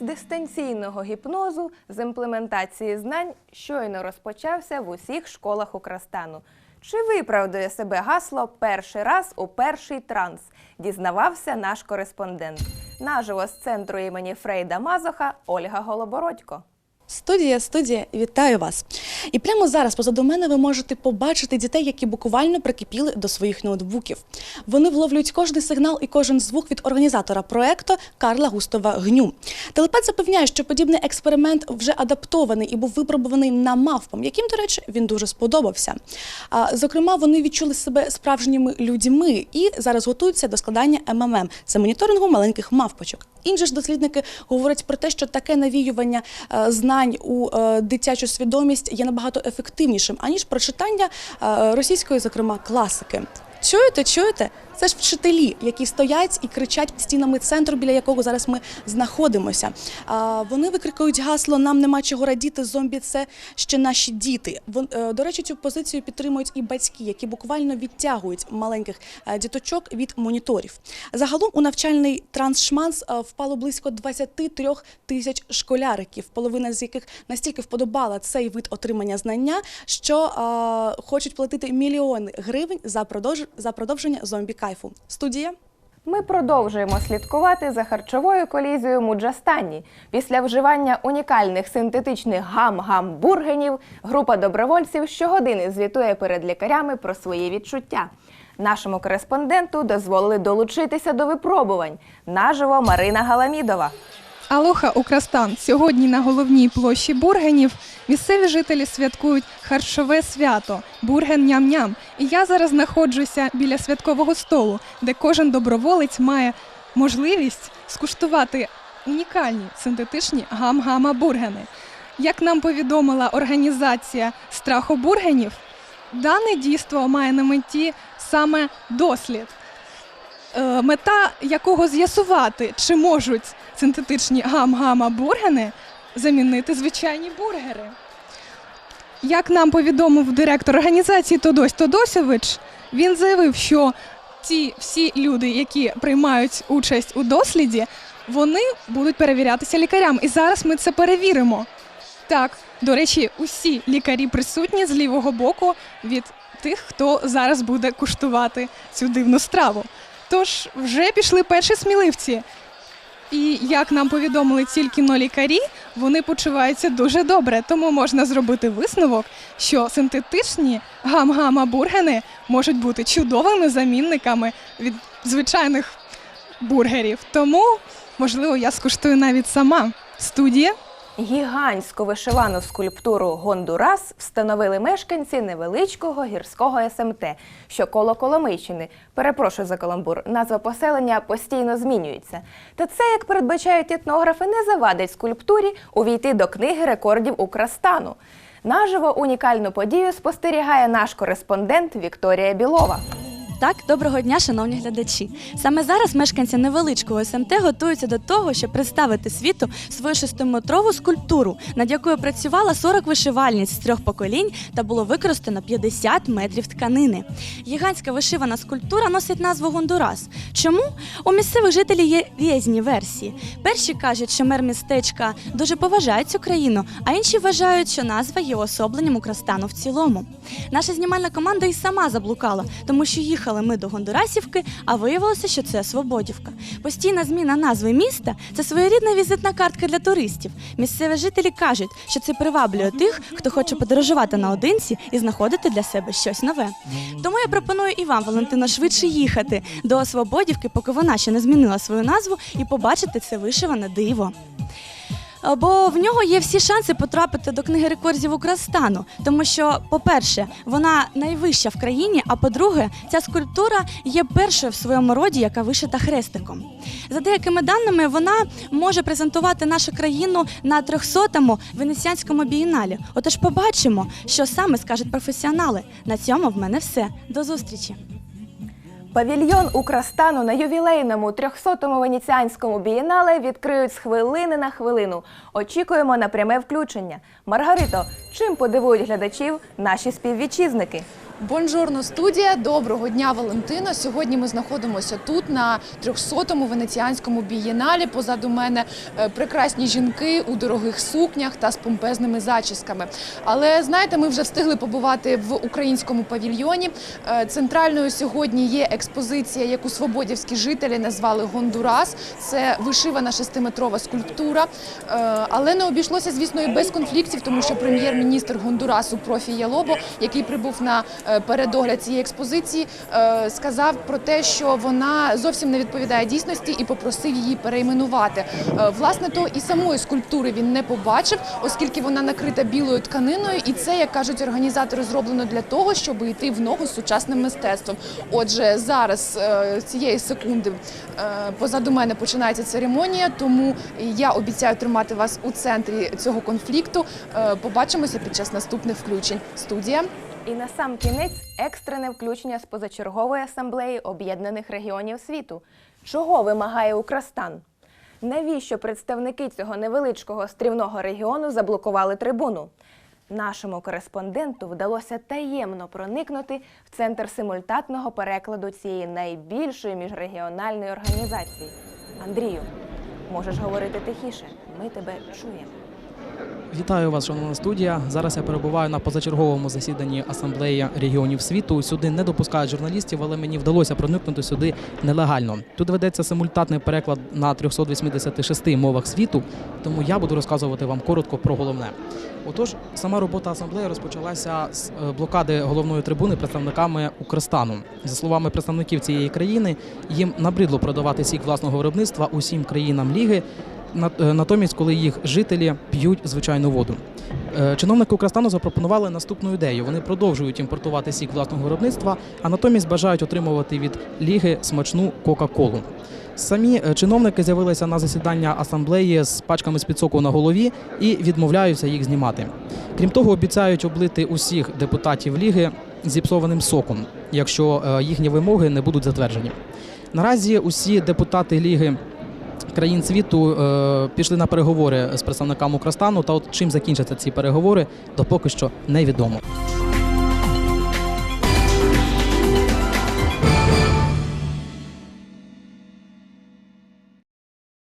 дистанційного гіпнозу з імплементації знань щойно розпочався в усіх школах Украстану. Чи виправдує себе гасло перший раз у перший транс? Дізнавався наш кореспондент. Наживо з центру імені Фрейда Мазоха Ольга Голобородько. Студія, студія, вітаю вас. І прямо зараз позаду мене ви можете побачити дітей, які буквально прикипіли до своїх ноутбуків. Вони вловлюють кожний сигнал і кожен звук від організатора проекту Карла Густова Гню. Телепат запевняє, що подібний експеримент вже адаптований і був випробуваний на мавпам, яким, до речі, він дуже сподобався. А, зокрема, вони відчули себе справжніми людьми і зараз готуються до складання МММ. Це моніторингу маленьких мавпочок. Інші ж дослідники говорять про те, що таке навіювання е, знань у е, дитячу свідомість є набагато ефективнішим, аніж прочитання е, російської, зокрема, класики. Чуєте, чуєте? Це ж вчителі, які стоять і кричать стінами центру, біля якого зараз ми знаходимося. Вони викрикують гасло Нам нема чого радіти. Зомбі це ще наші діти. Е, до речі, цю позицію підтримують і батьки, які буквально відтягують маленьких е, діточок від моніторів. Загалом у навчальний трансшманс е, впало близько 23 тисяч школяриків, половина з яких настільки вподобала цей вид отримання знання, що хочуть платити мільйони гривень за продовж за продовження зомбі кайфу. Студія. Ми продовжуємо слідкувати за харчовою колізією Муджастані. Після вживання унікальних синтетичних гам-гамбургенів група добровольців щогодини звітує перед лікарями про свої відчуття. Нашому кореспонденту дозволили долучитися до випробувань. Наживо Марина Галамідова. Алоха Украстан. Сьогодні на головній площі Бургенів місцеві жителі святкують харчове свято Бурген ням-ням. І я зараз знаходжуся біля святкового столу, де кожен доброволець має можливість скуштувати унікальні синтетичні гам-гама-бургени. Як нам повідомила організація страхобургенів, дане дійство має на меті саме дослід мета якого з'ясувати, чи можуть синтетичні гам-гама-бургени замінити звичайні бургери. Як нам повідомив директор організації Тодось Тодосович, він заявив, що ті всі люди, які приймають участь у досліді, вони будуть перевірятися лікарям. І зараз ми це перевіримо. Так, до речі, усі лікарі присутні з лівого боку від тих, хто зараз буде куштувати цю дивну страву. Тож вже пішли перші сміливці. І як нам повідомили тільки но лікарі, вони почуваються дуже добре, тому можна зробити висновок, що синтетичні гам-гама-бургени можуть бути чудовими замінниками від звичайних бургерів. Тому, можливо, я скуштую навіть сама. Студія. Гігантську вишивану скульптуру Гондурас встановили мешканці невеличкого гірського СМТ, що коло Коломийщини. Перепрошую за каламбур. Назва поселення постійно змінюється. Та це, як передбачають етнографи, не завадить скульптурі увійти до книги рекордів Украстану. Наживо унікальну подію спостерігає наш кореспондент Вікторія Білова. Так, доброго дня, шановні глядачі. Саме зараз мешканці невеличкого СМТ готуються до того, щоб представити світу свою шестиметрову скульптуру, над якою працювала 40 вишивальниць з трьох поколінь та було використано 50 метрів тканини. Гігантська вишивана скульптура носить назву Гондурас. Чому? У місцевих жителів є різні версії. Перші кажуть, що мер містечка дуже поважає цю країну, а інші вважають, що назва є особленням Украстану в цілому. Наша знімальна команда і сама заблукала, тому що їхали ми до Гондурасівки, а виявилося, що це Свободівка. Постійна зміна назви міста це своєрідна візитна картка для туристів. Місцеві жителі кажуть, що це приваблює тих, хто хоче подорожувати наодинці і знаходити для себе щось нове. Тому я пропоную і вам, Валентина, швидше їхати до Свободівки, поки вона ще не змінила свою назву, і побачити це вишиване диво. Бо в нього є всі шанси потрапити до книги рекордів Украстану, тому що, по-перше, вона найвища в країні. А по-друге, ця скульптура є першою в своєму роді, яка вишита хрестиком. За деякими даними, вона може презентувати нашу країну на 300-му венеціанському бієналі. Отож, побачимо, що саме скажуть професіонали. На цьому в мене все. До зустрічі. Павільйон Украстану на ювілейному 300-му венеціанському бієнале відкриють з хвилини на хвилину. Очікуємо на пряме включення. Маргарито, чим подивують глядачів наші співвітчизники? Бонжорно студія. Доброго дня, Валентина. Сьогодні ми знаходимося тут на 300-му венеціанському бієналі. Позаду мене е, прекрасні жінки у дорогих сукнях та з помпезними зачісками. Але знаєте, ми вже встигли побувати в українському павільйоні. Е, Центральною сьогодні є експозиція, яку свободівські жителі назвали Гондурас. Це вишивана шестиметрова скульптура. Е, Але не обійшлося, звісно, і без конфліктів, тому що прем'єр-міністр Гондурасу Профі Ялобо, який прибув на передогляд цієї експозиції, е, сказав про те, що вона зовсім не відповідає дійсності і попросив її перейменувати. Е, Власне, то і самої скульптури він не побачив, оскільки вона накрита білою тканиною, і це, як кажуть організатори, зроблено для того, щоб йти в ногу з сучасним мистецтвом. Отже, зараз е, цієї секунди е, позаду мене починається церемонія, тому я обіцяю тримати вас у центрі цього конфлікту. Е, Побачимося під час наступних включень. Студія. І на сам кінець екстрене включення з позачергової асамблеї Об'єднаних регіонів світу. Чого вимагає Украстан? Навіщо представники цього невеличкого стрімного регіону заблокували трибуну? Нашому кореспонденту вдалося таємно проникнути в центр симультатного перекладу цієї найбільшої міжрегіональної організації. Андрію, можеш говорити тихіше, ми тебе чуємо. Вітаю вас, шановна студія. Зараз я перебуваю на позачерговому засіданні асамблеї регіонів світу. Сюди не допускають журналістів, але мені вдалося проникнути сюди нелегально. Тут ведеться симультатний переклад на 386 мовах світу, тому я буду розказувати вам коротко про головне. Отож, сама робота асамблеї розпочалася з е, блокади головної трибуни представниками Укрстану. За словами представників цієї країни, їм набридло продавати сік власного виробництва усім країнам ліги. Е, Натомість, коли їх жителі п'ють звичайну воду. Е, Чиновники Укрстану запропонували наступну ідею. Вони продовжують імпортувати сік власного виробництва, а натомість бажають отримувати від ліги смачну Кока-Колу. Самі е, чиновники з'явилися на засідання асамблеї з пачками з соку на голові і відмовляються їх знімати. Крім того, обіцяють облити усіх депутатів ліги зіпсованим соком, якщо їхні вимоги не будуть затверджені. Наразі усі депутати ліги країн світу е, пішли на переговори з представниками Укрстану. Та от чим закінчаться ці переговори, то поки що невідомо.